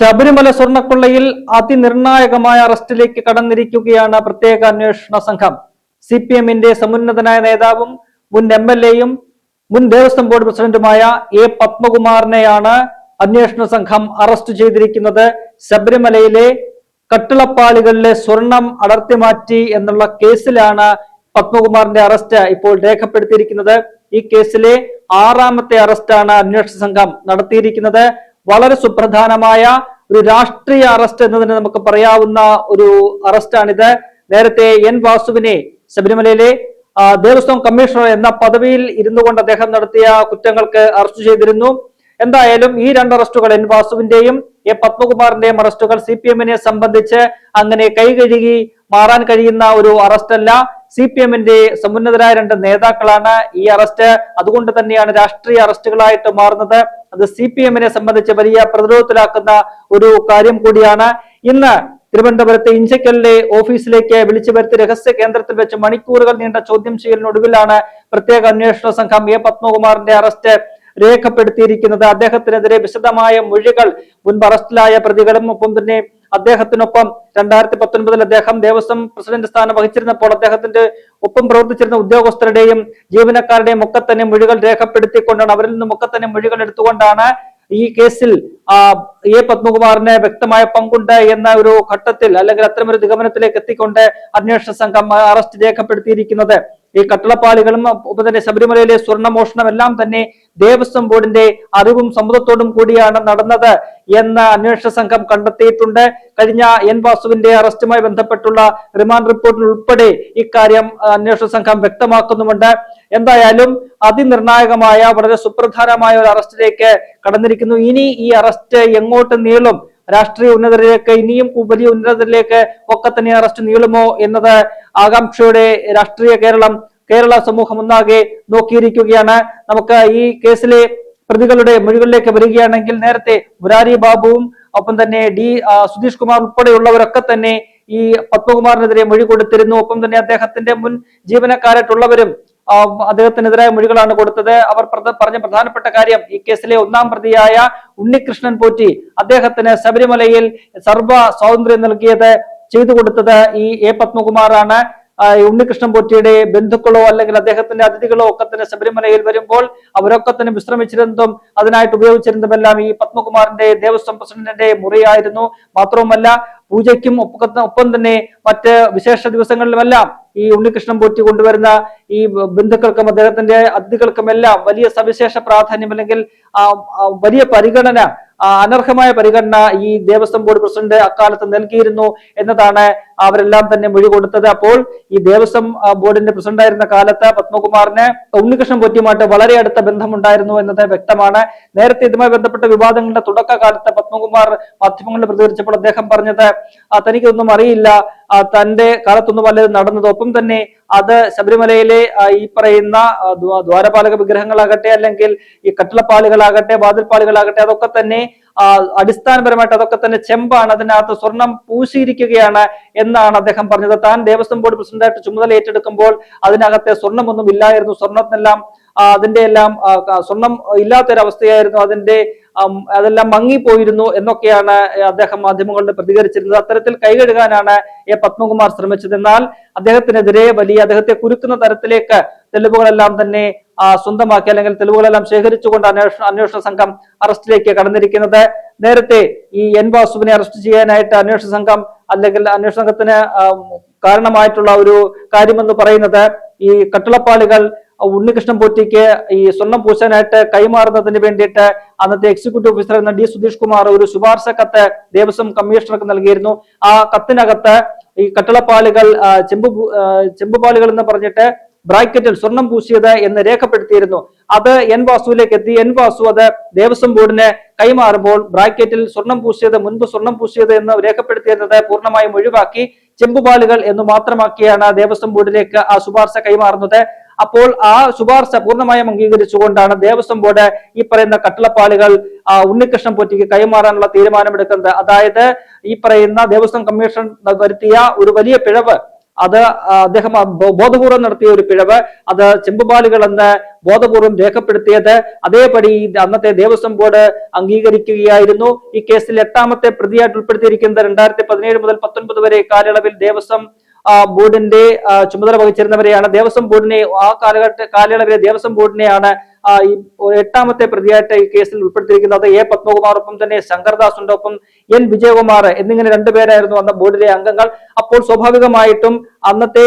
ശബരിമല സ്വർണക്കൊള്ളയിൽ അതിനിർണായകമായ അറസ്റ്റിലേക്ക് കടന്നിരിക്കുകയാണ് പ്രത്യേക അന്വേഷണ സംഘം. സി പി എമ്മിന്റെ സമുന്നതനായ നേതാവും മുൻ എം എൽ എയും മുൻ ദേവസ്വം ബോർഡ് പ്രസിഡന്റുമായ എ പത്മകുമാറിനെയാണ് അന്വേഷണ സംഘം അറസ്റ്റ് ചെയ്തിരിക്കുന്നത്. ശബരിമലയിലെ കട്ടിളപ്പാളികളിലെ സ്വർണം അടർത്തി മാറ്റി എന്നുള്ള കേസിലാണ് പത്മകുമാറിന്റെ അറസ്റ്റ് ഇപ്പോൾ രേഖപ്പെടുത്തിയിരിക്കുന്നത്. ഈ കേസിലെ ആറാമത്തെ അറസ്റ്റാണ് അന്വേഷണ സംഘം നടത്തിയിരിക്കുന്നത്. വളരെ സുപ്രധാനമായ ഒരു രാഷ്ട്രീയ അറസ്റ്റ് എന്നതിന് നമുക്ക് പറയാവുന്ന ഒരു അറസ്റ്റാണിത്. നേരത്തെ എൻ വാസുവിനെ ശബരിമലയിലെ ദേവസ്വം കമ്മീഷണർ എന്ന പദവിയിൽ ഇരുന്നു കൊണ്ട് അദ്ദേഹം നടത്തിയ കുറ്റങ്ങൾക്ക് അറസ്റ്റ് ചെയ്തിരുന്നു. എന്തായാലും ഈ രണ്ട് അറസ്റ്റുകൾ എൻ വാസുവിന്റെയും എ പത്മകുമാറിന്റെയും അറസ്റ്റുകൾ സി പി എമ്മിനെ സംബന്ധിച്ച് അങ്ങനെ കൈകഴുകി മാറാൻ കഴിയുന്ന ഒരു അറസ്റ്റല്ല. സി പി എമ്മിന്റെ സമുന്നതരായ രണ്ട് നേതാക്കളാണ് ഈ അറസ്റ്റ്. അതുകൊണ്ട് തന്നെയാണ് രാഷ്ട്രീയ അറസ്റ്റുകളായിട്ട് മാറുന്നത്. അത് സി പി എമ്മിനെ സംബന്ധിച്ച് വലിയ പ്രതിരോധത്തിലാക്കുന്ന ഒരു കാര്യം കൂടിയാണ്. ഇന്ന് തിരുവനന്തപുരത്തെ ഇഞ്ചക്കലിലെ ഓഫീസിലേക്ക് വിളിച്ചു വരുത്തി രഹസ്യ കേന്ദ്രത്തിൽ വെച്ച് മണിക്കൂറുകൾ നീണ്ട ചോദ്യം ചെയ്യലിനൊടുവിലാണ് പ്രത്യേക അന്വേഷണ സംഘം എ പത്മകുമാറിന്റെ അറസ്റ്റ്. രേഖപ്പെടുത്തിയിരിക്കുന്നത്. അദ്ദേഹത്തിനെതിരെ വിശദമായ മൊഴികൾ മുൻപ് അറസ്റ്റിലായ പ്രതികളും ഒപ്പം തന്നെ അദ്ദേഹത്തിനൊപ്പം രണ്ടായിരത്തി പത്തൊൻപതിൽ അദ്ദേഹം ദേവസ്വം പ്രസിഡന്റ് സ്ഥാനം വഹിച്ചിരുന്നപ്പോൾ അദ്ദേഹത്തിന്റെ ഒപ്പം പ്രവർത്തിച്ചിരുന്ന ഉദ്യോഗസ്ഥരുടെയും ജീവനക്കാരുടെയും ഒക്കെ തന്നെ മൊഴികൾ രേഖപ്പെടുത്തിക്കൊണ്ടാണ് അവരിൽ നിന്നും ഒക്കെ തന്നെ മൊഴികൾ എടുത്തുകൊണ്ടാണ് ഈ കേസിൽ എ പത്മകുമാറിന് വ്യക്തമായ പങ്കുണ്ട് എന്ന ഒരു ഘട്ടത്തിൽ അല്ലെങ്കിൽ അത്തരമൊരു നിഗമനത്തിലേക്ക് എത്തിക്കൊണ്ട് അന്വേഷണ സംഘം അറസ്റ്റ് രേഖപ്പെടുത്തിയിരിക്കുന്നത്. ഈ കട്ടളപ്പാളികളും ഒപ്പം തന്നെ ശബരിമലയിലെ സ്വർണമോഷണം എല്ലാം തന്നെ ദേവസ്വം ബോർഡിന്റെ അറിവും സമ്മതത്തോടും കൂടിയാണ് നടന്നത് എന്ന് അന്വേഷണ സംഘം കണ്ടെത്തിയിട്ടുണ്ട്. കഴിഞ്ഞ എൻ വാസുവിന്റെ അറസ്റ്റുമായി ബന്ധപ്പെട്ടുള്ള റിമാൻഡ് റിപ്പോർട്ടിൽ ഉൾപ്പെടെ ഇക്കാര്യം അന്വേഷണ സംഘം വ്യക്തമാക്കുന്നുമുണ്ട്. എന്തായാലും അതിനിർണായകമായ വളരെ സുപ്രധാനമായ ഒരു അറസ്റ്റിലേക്ക് കടന്നിരിക്കുന്നു. ഇനി ഈ അറസ്റ്റ് എങ്ങോട്ട് നീളും? രാഷ്ട്രീയ ഉന്നതരിലേക്ക് ഇനിയും വലിയ ഉന്നതരിലേക്ക് ഒക്കെ തന്നെ അറസ്റ്റ് നീളുമോ എന്നത് ആകാംക്ഷയുടെ രാഷ്ട്രീയ കേരളം കേരള സമൂഹം ഒന്നാകെ നോക്കിയിരിക്കുകയാണ്. നമുക്ക് ഈ കേസിലെ പ്രതികളുടെ മൊഴികളിലേക്ക് വരികയാണെങ്കിൽ നേരത്തെ മുരാരി ബാബുവും ഒപ്പം തന്നെ ഡി സുധീഷ് കുമാർ ഉൾപ്പെടെയുള്ളവരൊക്കെ തന്നെ ഈ പത്മകുമാറിനെതിരെ മൊഴി കൊടുത്തിരുന്നു. ഒപ്പം തന്നെ അദ്ദേഹത്തിന്റെ മുൻ ജീവനക്കാരായിട്ടുള്ളവരും അദ്ദേഹത്തിനെതിരായ മൊഴികളാണ് കൊടുത്തത്. അവർ പറഞ്ഞ പ്രധാനപ്പെട്ട കാര്യം ഈ കേസിലെ ഒന്നാം പ്രതിയായ ഉണ്ണികൃഷ്ണൻ പോറ്റി അദ്ദേഹത്തിന് ശബരിമലയിൽ സർവ സ്വാതന്ത്ര്യം നൽകിയത് ചെയ്തു കൊടുത്തത് ഈ എ പത്മകുമാറാണ്. ഉണ്ണികൃഷ്ണൻ പോറ്റിയുടെ ബന്ധുക്കളോ അല്ലെങ്കിൽ അദ്ദേഹത്തിന്റെ അതിഥികളോ ഒക്കെ തന്നെ ശബരിമലയിൽ വരുമ്പോൾ അവരൊക്കെ തന്നെ വിശ്രമിച്ചിരുന്നതും അതിനായിട്ട് ഉപയോഗിച്ചിരുന്നതുമെല്ലാം ഈ പത്മകുമാറിന്റെ ദേവസ്വം പ്രസിഡന്റിന്റെ മുറിയായിരുന്നു. മാത്രവുമല്ല പൂജയ്ക്കും ഒപ്പം തന്നെ മറ്റ് വിശേഷ ദിവസങ്ങളിലുമെല്ലാം ഈ ഉണ്ണികൃഷ്ണൻ പോറ്റി കൊണ്ടുവരുന്ന ഈ ബന്ധുക്കൾക്കും അദ്ദേഹത്തിന്റെ അതിഥികൾക്കുമെല്ലാം വലിയ സവിശേഷ പ്രാധാന്യം അല്ലെങ്കിൽ വലിയ പരിഗണന അനർഹമായ പരിഗണന ഈ ദേവസ്വം ബോർഡ് പ്രസിഡന്റ് അക്കാലത്ത് നൽകിയിരുന്നു എന്നതാണ് അവരെല്ലാം തന്നെ മൊഴി കൊടുത്തത്. അപ്പോൾ ഈ ദേവസ്വം ബോർഡിന്റെ പ്രസിഡന്റായിരുന്ന കാലത്ത് പത്മകുമാറിന് ഉണ്ണികൃഷ്ണൻ പോറ്റിയുമായിട്ട് വളരെ അടുത്ത ബന്ധമുണ്ടായിരുന്നു എന്നത് വ്യക്തമാണ്. നേരത്തെ ഇതുമായി ബന്ധപ്പെട്ട വിവാദങ്ങളുടെ തുടക്കകാലത്ത് പത്മകുമാർ മാധ്യമങ്ങളിൽ പ്രതികരിച്ചപ്പോൾ അദ്ദേഹം പറഞ്ഞത് "ആ, തനിക്കൊന്നും അറിയില്ല. തന്റെ കാലത്തൊന്നും പലരും നടന്നതൊപ്പം തന്നെ അത് ശബരിമലയിലെ ഈ പറയുന്ന ദ്വാരപാലക വിഗ്രഹങ്ങളാകട്ടെ അല്ലെങ്കിൽ ഈ കട്ടിളപ്പാളികളാകട്ടെ വാതിൽപ്പാളികളാകട്ടെ അതൊക്കെ തന്നെ അടിസ്ഥാനപരമായിട്ട് അതൊക്കെ തന്നെ ചെമ്പാണ്. അതിനകത്ത് സ്വർണം പൂശിയിരിക്കുകയാണ് എന്നാണ് അദ്ദേഹം പറഞ്ഞത്. താൻ ദേവസ്വം ബോർഡ് പ്രസിഡന്റായിട്ട് ചുമതല ഏറ്റെടുക്കുമ്പോൾ അതിനകത്തെ സ്വർണമൊന്നും ഇല്ലായിരുന്നു. സ്വർണത്തിനെല്ലാം അതിന്റെ എല്ലാം സ്വർണം ഇല്ലാത്തൊരവസ്ഥയായിരുന്നു. അതിന്റെ അതെല്ലാം മങ്ങിപ്പോയിരുന്നു എന്നൊക്കെയാണ് അദ്ദേഹം മാധ്യമങ്ങളോട് പ്രതികരിച്ചിരുന്നത്. അത്തരത്തിൽ കൈകഴുകാനാണ് എ പത്മകുമാർ ശ്രമിച്ചത്. എന്നാൽ അദ്ദേഹത്തിനെതിരെ വലിയ അദ്ദേഹത്തെ കുരുക്കുന്ന തരത്തിലേക്ക് തെളിവുകളെല്ലാം തന്നെ സ്വന്തമാക്കി അല്ലെങ്കിൽ തെളിവുകളെല്ലാം ശേഖരിച്ചുകൊണ്ട് അന്വേഷണ അന്വേഷണ സംഘം അറസ്റ്റിലേക്ക് കടന്നിരിക്കുന്നത്. നേരത്തെ ഈ എൻ വാസുവിനെ അറസ്റ്റ് ചെയ്യാനായിട്ട് അന്വേഷണ സംഘം അല്ലെങ്കിൽ അന്വേഷണ സംഘത്തിന് കാരണമായിട്ടുള്ള ഒരു കാര്യമെന്ന് പറയുന്നത് ഈ കട്ടിളപ്പാളികൾ ഉണ്ണികൃഷ്ണൻ പോറ്റിക്ക് ഈ സ്വർണം പൂശാനായിട്ട് കൈമാറുന്നതിന് വേണ്ടിയിട്ട് അന്നത്തെ എക്സിക്യൂട്ടീവ് ഓഫീസർ എന്ന ഡി സുധീഷ് കുമാർ ഒരു ശുപാർശ കത്ത് ദേവസ്വം കമ്മീഷണർക്ക് നൽകിയിരുന്നു. ആ കത്തിനകത്ത് ഈ കട്ടളപ്പാലുകൾ ചെമ്പു ചെമ്പ് പൂ- ചെമ്പുപാളികൾ എന്ന് പറഞ്ഞിട്ട് ബ്രാക്കറ്റിൽ സ്വർണം പൂശിയത് എന്ന് രേഖപ്പെടുത്തിയിരുന്നു. അത് എൻ വാസുവിലേക്ക് എത്തി. എൻ വാസു അത് ദേവസ്വം ബോർഡിന് കൈമാറുമ്പോൾ ബ്രാക്കറ്റിൽ സ്വർണം പൂശിയത് മുൻപ് സ്വർണം പൂശിയത് എന്ന് രേഖപ്പെടുത്തിയിരുന്നത് പൂർണമായും ഒഴിവാക്കി ചെമ്പുപാലുകൾ എന്ന് മാത്രമാക്കിയാണ് ദേവസ്വം ബോർഡിലേക്ക് ആ ശുപാർശ കൈമാറുന്നത്. അപ്പോൾ ആ ശുപാർശ പൂർണമായും അംഗീകരിച്ചുകൊണ്ടാണ് ദേവസ്വം ബോർഡ് ഈ പറയുന്ന കട്ടിളപ്പാളികൾ ഉണ്ണികൃഷ്ണൻ പോറ്റിക്ക് കൈമാറാനുള്ള തീരുമാനമെടുക്കുന്നത്. അതായത് ഈ പറയുന്ന ദേവസ്വം കമ്മീഷൻ വരുത്തിയ ഒരു വലിയ പിഴവ്. അത് അദ്ദേഹം ബോധപൂർവം നടത്തിയ ഒരു പിഴവ്. അത് ചെമ്പുപാലുകൾ എന്ന് ബോധപൂർവം രേഖപ്പെടുത്തിയത്. അതേപടി അന്നത്തെ ദേവസ്വം ബോർഡ് അംഗീകരിക്കുകയായിരുന്നു. ഈ കേസിൽ എട്ടാമത്തെ പ്രതിയായിട്ട് ഉൾപ്പെടുത്തിയിരിക്കുന്നത് രണ്ടായിരത്തി പതിനേഴ് മുതൽ പത്തൊൻപത് വരെ കാലയളവിൽ ദേവസ്വം ബോർഡിന്റെ ചുമതല വഹിച്ചിരുന്നവരെയാണ്. ദേവസ്വം ബോർഡിനെ ആ കാലഘട്ട കാലയളവിലെ ദേവസ്വം ബോർഡിനെയാണ് ഈ എട്ടാമത്തെ പ്രതിയായിട്ട് ഈ കേസിൽ ഉൾപ്പെടുത്തിയിരിക്കുന്നത്. എ പത്മകുമാറൊപ്പം തന്നെ ശങ്കർദാസിന്റെ ഒപ്പം എൻ വിജയകുമാർ എന്നിങ്ങനെ രണ്ടുപേരായിരുന്നു അന്ന് ബോർഡിലെ അംഗങ്ങൾ. അപ്പോൾ സ്വാഭാവികമായിട്ടും അന്നത്തെ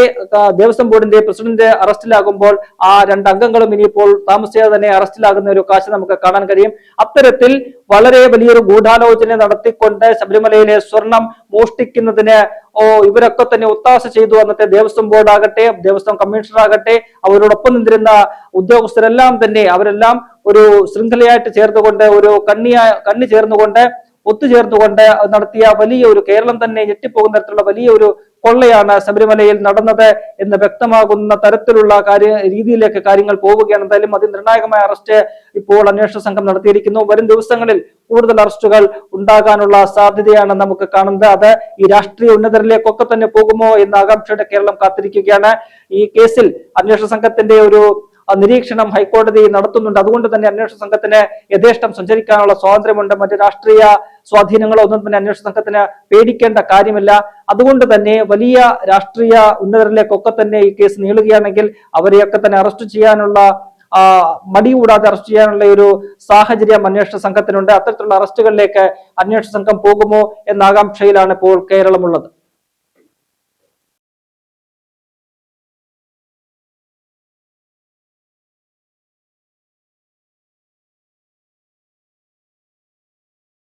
ദേവസ്വം ബോർഡിന്റെ പ്രസിഡന്റ് അറസ്റ്റിലാകുമ്പോൾ ആ രണ്ട് അംഗങ്ങളും ഇനിയിപ്പോൾ താമസിയാതെ തന്നെ അറസ്റ്റിലാകുന്ന ഒരു കാഴ്ച നമുക്ക് കാണാൻ കഴിയും. അത്തരത്തിൽ വളരെ വലിയൊരു ഗൂഢാലോചന നടത്തിക്കൊണ്ട് ശബരിമലയിലെ സ്വർണം മോഷ്ടിക്കുന്നതിന് ഓ ഇവരൊക്കെ തന്നെ ഒത്താശ ചെയ്തു അന്നത്തെ ദേവസ്വം ബോർഡ് ആകട്ടെ ദേവസ്വം കമ്മീഷണർ ആകട്ടെ അവരോടൊപ്പം നിന്നിരുന്ന ഉദ്യോഗസ്ഥരെല്ലാം തന്നെ അവരെല്ലാം ഒരു ശൃംഖലയായിട്ട് ചേർന്നുകൊണ്ട് ഒരു കണ്ണിയ കണ്ണി ചേർന്നുകൊണ്ട് ഒത്തുചേർന്നുകൊണ്ട് നടത്തിയ വലിയ ഒരു കേരളം തന്നെ ഞെട്ടിപ്പോകുന്ന തരത്തിലുള്ള വലിയ ഒരു കൊള്ളയാണ് ശബരിമലയിൽ നടന്നത് എന്ന് വ്യക്തമാകുന്ന തരത്തിലുള്ള കാര്യ രീതിയിലേക്ക് കാര്യങ്ങൾ പോവുകയാണ്. എന്തായാലും അതിനിർണായകമായ അറസ്റ്റ് ഇപ്പോൾ അന്വേഷണ സംഘം നടത്തിയിരിക്കുന്നു. വരും ദിവസങ്ങളിൽ കൂടുതൽ അറസ്റ്റുകൾ ഉണ്ടാകാനുള്ള സാധ്യതയാണ് നമുക്ക് കാണുന്നത്. അത് ഈ രാഷ്ട്രീയ ഉന്നതരിലേക്കൊക്കെ തന്നെ പോകുമോ എന്ന ആകാംക്ഷയുടെ കേരളം കാത്തിരിക്കുകയാണ്. ഈ കേസിൽ അന്വേഷണ സംഘത്തിന്റെ ഒരു നിരീക്ഷണം ഹൈക്കോടതി നടത്തുന്നുണ്ട്. അതുകൊണ്ട് തന്നെ അന്വേഷണ സംഘത്തിന് യഥേഷ്ടം സഞ്ചരിക്കാനുള്ള സ്വാതന്ത്ര്യമുണ്ട്. മറ്റ് രാഷ്ട്രീയ സ്വാധീനങ്ങളോ ഒന്നും തന്നെ അന്വേഷണ സംഘത്തിന് പേടിക്കേണ്ട കാര്യമില്ല. അതുകൊണ്ട് തന്നെ വലിയ രാഷ്ട്രീയ ഉന്നതരിലേക്കൊക്കെ തന്നെ ഈ കേസ് നീളുകയാണെങ്കിൽ അവരെയൊക്കെ തന്നെ അറസ്റ്റ് ചെയ്യാനുള്ള മടി കൂടാതെ അറസ്റ്റ് ചെയ്യാനുള്ള ഒരു സാഹചര്യം അന്വേഷണ സംഘത്തിനുണ്ട്. അത്തരത്തിലുള്ള അറസ്റ്റുകളിലേക്ക് അന്വേഷണ സംഘം പോകുമോ എന്ന ആകാംക്ഷയിലാണ് ഇപ്പോൾ കേരളമുള്ളത്.